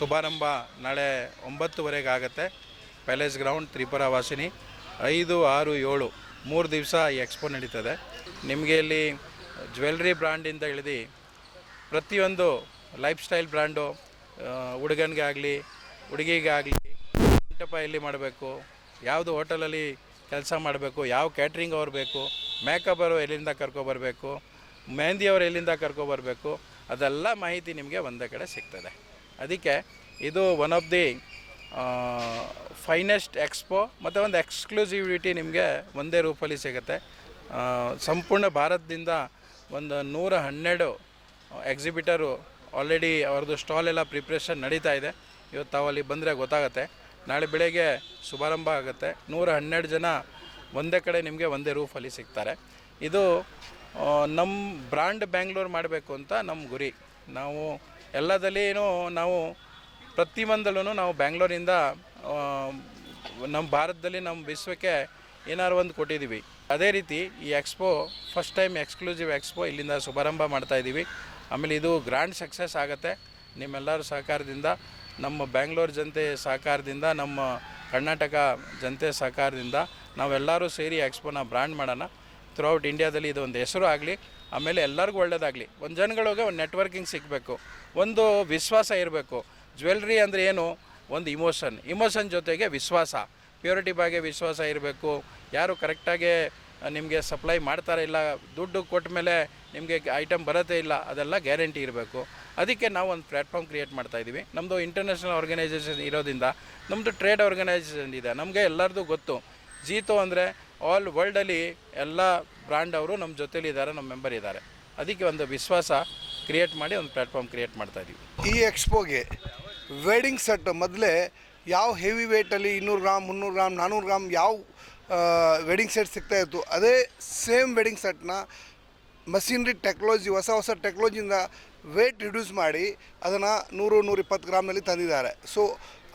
ಶುಭಾರಂಭ ನಾಳೆ ಒಂಬತ್ತುವರೆಗೆ ಆಗುತ್ತೆ palace ground Tripura ವಾಸಿನಿ. ಐದು, ಆರು, ಏಳು, ಮೂರು ದಿವಸ ಈ ಎಕ್ಸ್ಪೋ ನಡೀತದೆ. ನಿಮಗೆ ಇಲ್ಲಿ ಜ್ಯುವೆಲ್ರಿ ಬ್ರ್ಯಾಂಡಿಂದ ಹಿಡಿದು ಪ್ರತಿಯೊಂದು ಲೈಫ್ ಸ್ಟೈಲ್ ಬ್ರ್ಯಾಂಡು ಹುಡುಗನಿಗೆ ಆಗಲಿ ಮಂಟಪ ಎಲ್ಲಿ ಮಾಡಬೇಕು, ಯಾವುದು ಹೋಟೆಲಲ್ಲಿ ಕೆಲಸ ಮಾಡಬೇಕು, ಯಾವ ಕ್ಯಾಟ್ರಿಂಗ್ ಅವ್ರು ಬೇಕು ಮೇಕಪ್ ಅವರು ಎಲ್ಲಿಂದ ಕರ್ಕೊಬರಬೇಕು ಮೆಹಂದಿ ಅವರು ಎಲ್ಲಿಂದ ಕರ್ಕೊಬರಬೇಕು ಅದೆಲ್ಲ ಮಾಹಿತಿ ನಿಮಗೆ ಒಂದೇ ಕಡೆ ಸಿಗ್ತದೆ. ಅದಕ್ಕೆ ಇದು one of the finest expo ಮತ್ತು ಒಂದು ಎಕ್ಸ್ಕ್ಲೂಸಿವಿಟಿ ನಿಮಗೆ ಒಂದೇ ರೂಪಲ್ಲಿ ಸಿಗುತ್ತೆ. ಸಂಪೂರ್ಣ ಭಾರತದಿಂದ ಒಂದು ನೂರ ಹನ್ನೆರಡು ಎಕ್ಸಿಬಿಟರು ಆಲ್ರೆಡಿ ಅವ್ರದ್ದು ಸ್ಟಾಲ್ ಎಲ್ಲ ಪ್ರಿಪ್ರೇಷನ್ ನಡೀತಾ ಇದೆ. ಇವತ್ತು ತಾವು ಅಲ್ಲಿ ಬಂದರೆ ಗೊತ್ತಾಗುತ್ತೆ. ನಾಳೆ ಬೆಳಗ್ಗೆ ಶುಭಾರಂಭ ಆಗುತ್ತೆ. ನೂರ ಹನ್ನೆರಡು ಜನ ಒಂದೇ ಕಡೆ ನಿಮಗೆ ಒಂದೇ ರೂಫಲ್ಲಿ ಸಿಗ್ತಾರೆ. ಇದು ನಮ್ಮ ಬ್ರ್ಯಾಂಡ್ ಬ್ಯಾಂಗ್ಳೂರು ಮಾಡಬೇಕು ಅಂತ ನಮ್ಮ ಗುರಿ. ನಾವು ಎಲ್ಲದಲ್ಲಿನೂ ನಾವು ಪ್ರತಿಯೊಂದಲ್ಲೂ ನಾವು ಬ್ಯಾಂಗ್ಳೂರಿಂದ ನಮ್ಮ ಭಾರತದಲ್ಲಿ ನಮ್ಮ ವಿಶ್ವಕ್ಕೆ ಏನಾರು ಒಂದು ಕೊಟ್ಟಿದ್ದೀವಿ. ಅದೇ ರೀತಿ ಈ expo, first time exclusive expo ಇಲ್ಲಿಂದ ಶುಭಾರಂಭ ಮಾಡ್ತಾ ಇದ್ದೀವಿ. ಆಮೇಲೆ ಇದು ಗ್ರ್ಯಾಂಡ್ ಸಕ್ಸಸ್ ಆಗುತ್ತೆ. ನಿಮ್ಮೆಲ್ಲರ ಸಹಕಾರದಿಂದ, ನಮ್ಮ ಬ್ಯಾಂಗ್ಳೂರು ಜನತೆ ಸಹಕಾರದಿಂದ, ನಮ್ಮ ಕರ್ನಾಟಕ ಜನತೆ ಸಹಕಾರದಿಂದ ನಾವೆಲ್ಲರೂ ಸೇರಿ ಎಕ್ಸ್ಪೋನ ಬ್ರ್ಯಾಂಡ್ ಮಾಡೋಣ. ಥ್ರೂಔಟ್ ಇಂಡಿಯಾದಲ್ಲಿ ಇದು ಒಂದು ಹೆಸರು ಆಗಲಿ ಆಮೇಲೆ ಎಲ್ಲರಿಗೂ ಒಳ್ಳೇದಾಗಲಿ. ಒಂದು ಜನಗಳಿಗೆ ಒಂದು ನೆಟ್ವರ್ಕಿಂಗ್ ಸಿಗಬೇಕು. ಒಂದು ವಿಶ್ವಾಸ ಇರಬೇಕು. ಜ್ಯುವೆಲ್ರಿ ಅಂದರೆ ಏನು? ಒಂದು ಇಮೋಷನ್ ಇಮೋಷನ್ ಜೊತೆಗೆ ವಿಶ್ವಾಸ. ಪ್ಯೂರಿಟಿ ಬಗ್ಗೆ ವಿಶ್ವಾಸ ಇರಬೇಕು. ಯಾರು ಕರೆಕ್ಟಾಗಿ ನಿಮಗೆ ಸಪ್ಲೈ ಮಾಡ್ತಾರೆ ಇಲ್ಲ, ದುಡ್ಡು ಕೊಟ್ಟ ಮೇಲೆ ನಿಮಗೆ ಐಟಮ್ ಬರತ್ತೆ ಇಲ್ಲ, ಅದೆಲ್ಲ ಗ್ಯಾರಂಟಿ ಇರಬೇಕು. ಅದಕ್ಕೆ ನಾವು ಒಂದು ಪ್ಲ್ಯಾಟ್ಫಾರ್ಮ್ ಕ್ರಿಯೇಟ್ ಮಾಡ್ತಾ ಇದ್ದೀವಿ ನಮ್ಮದು ಇಂಟರ್ನ್ಯಾಷನಲ್ ಆರ್ಗನೈಸೇಷನ್ ಇರೋದ್ರಿಂದ ನಮ್ಮದು ಟ್ರೇಡ್ ಆರ್ಗನೈಸೇಷನ್ ಇದೆ. ನಮಗೆ ಎಲ್ಲರದು ಗೊತ್ತು. ಜೀತೋ ಅಂದರೆ ಆಲ್ ವರ್ಲ್ಡಲ್ಲಿ ಎಲ್ಲ ಬ್ರ್ಯಾಂಡ್ ಅವರು ನಮ್ಮ ಜೊತೇಲಿ ಇದ್ದಾರೆ, ನಮ್ಮ ಮೆಂಬರ್ ಇದ್ದಾರೆ. ಅದಕ್ಕೆ ಒಂದು ವಿಶ್ವಾಸ ಕ್ರಿಯೇಟ್ ಮಾಡಿ ಒಂದು ಪ್ಲ್ಯಾಟ್ಫಾರ್ಮ್ ಕ್ರಿಯೇಟ್ ಮಾಡ್ತಾ ಇದ್ದೀವಿ ಈ ಎಕ್ಸ್ಪೋಗೆ ವೆಡ್ಡಿಂಗ್ ಸೆಟ್ ಮೊದಲೇ ಯಾವ ಹೆವಿ ವೇಟಲ್ಲಿ ಇನ್ನೂರು ಗ್ರಾಮ್, ಮುನ್ನೂರು ಗ್ರಾಮ್ ನಾನ್ನೂರು ಗ್ರಾಮ್ ಯಾವ ವೆಡ್ಡಿಂಗ್ ಸೆಟ್ ಸಿಗ್ತಾ ಇತ್ತು, ಅದೇ ಸೇಮ್ ವೆಡ್ಡಿಂಗ್ ಸೆಟ್ನ ಮಷಿನ್ರಿ ಟೆಕ್ನಾಲಜಿ, ಹೊಸ ಹೊಸ ಟೆಕ್ನಾಲಜಿಯಿಂದ ವೇಟ್ ರಿಡ್ಯೂಸ್ ಮಾಡಿ ಅದನ್ನು ನೂರು, ನೂರಿಪ್ಪತ್ತು ಗ್ರಾಮ್ನಲ್ಲಿ ತಂದಿದ್ದಾರೆ. ಸೊ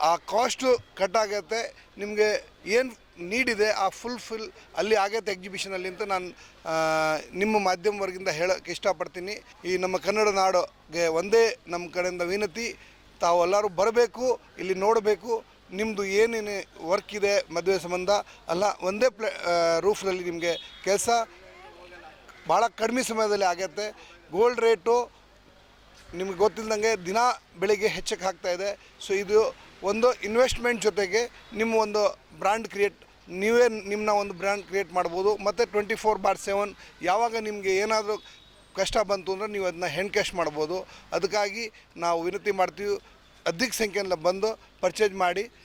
ಆ ಕಾಸ್ಟು ಕಟ್ ಆಗುತ್ತೆ ನಿಮಗೆ ಏನು ನೀಡಿದೆ ಆ ಫುಲ್ ಫಿಲ್ ಅಲ್ಲಿ ಆಗೈತೆ ಎಕ್ಸಿಬಿಷನಲ್ಲಿ ಅಂತ ನಾನು ನಿಮ್ಮ ಮಾಧ್ಯಮವರ್ಗಿಂದ ಹೇಳೋಕ್ಕೆ ಇಷ್ಟಪಡ್ತೀನಿ. ಈ ನಮ್ಮ ಕನ್ನಡ ನಾಡುಗೆ ಒಂದೇ ನಮ್ಮ ಕಡೆಯಿಂದ ವಿನತಿ, ತಾವೆಲ್ಲರೂ ಬರಬೇಕು, ಇಲ್ಲಿ ನೋಡಬೇಕು ನಿಮ್ಮದು ಏನೇನು ವರ್ಕ್ ಇದೆ ಮದುವೆ ಸಂಬಂಧ, ಅಲ್ಲ ಒಂದೇ ಪ್ಲೇ ರೂಫ್ನಲ್ಲಿ ನಿಮಗೆ ಕೆಲಸ ಭಾಳ ಕಡಿಮೆ ಸಮಯದಲ್ಲಿ ಆಗತ್ತೆ. ಗೋಲ್ಡ್ ರೇಟು ನಿಮ್ಗೆ ಗೊತ್ತಿಲ್ಲದಂಗೆ ದಿನ ಬೆಳಿಗ್ಗೆ ಹೆಚ್ಚಕ್ಕೆ ಆಗ್ತಾಯಿದೆ ಸೊ ಇದು ಒಂದು ಇನ್ವೆಸ್ಟ್ಮೆಂಟ್ ಜೊತೆಗೆ ನಿಮ್ಮ ಒಂದು ಬ್ರ್ಯಾಂಡ್ ಕ್ರಿಯೇಟ್ ನೀವೇ ನಿಮ್ಮನ್ನ ಒಂದು ಬ್ರ್ಯಾಂಡ್ ಕ್ರಿಯೇಟ್ ಮಾಡ್ಬೋದು. ಮತ್ತು ಟ್ವೆಂಟಿ ಫೋರ್ ಬಾರ್ ಸೆವೆನ್ ಯಾವಾಗ ನಿಮಗೆ ಏನಾದರೂ ಕಷ್ಟ ಬಂತು ಅಂದರೆ ನೀವು ಅದನ್ನ ಹೆಂಡ್ ಕ್ಯಾಶ್ ಮಾಡ್ಬೋದು. ಅದಕ್ಕಾಗಿ ನಾವು ವಿನಂತಿ ಮಾಡ್ತೀವಿ, ಅಧಿಕ ಸಂಖ್ಯೆಯಲ್ಲಿ ಬಂದು ಪರ್ಚೇಸ್ ಮಾಡಿ.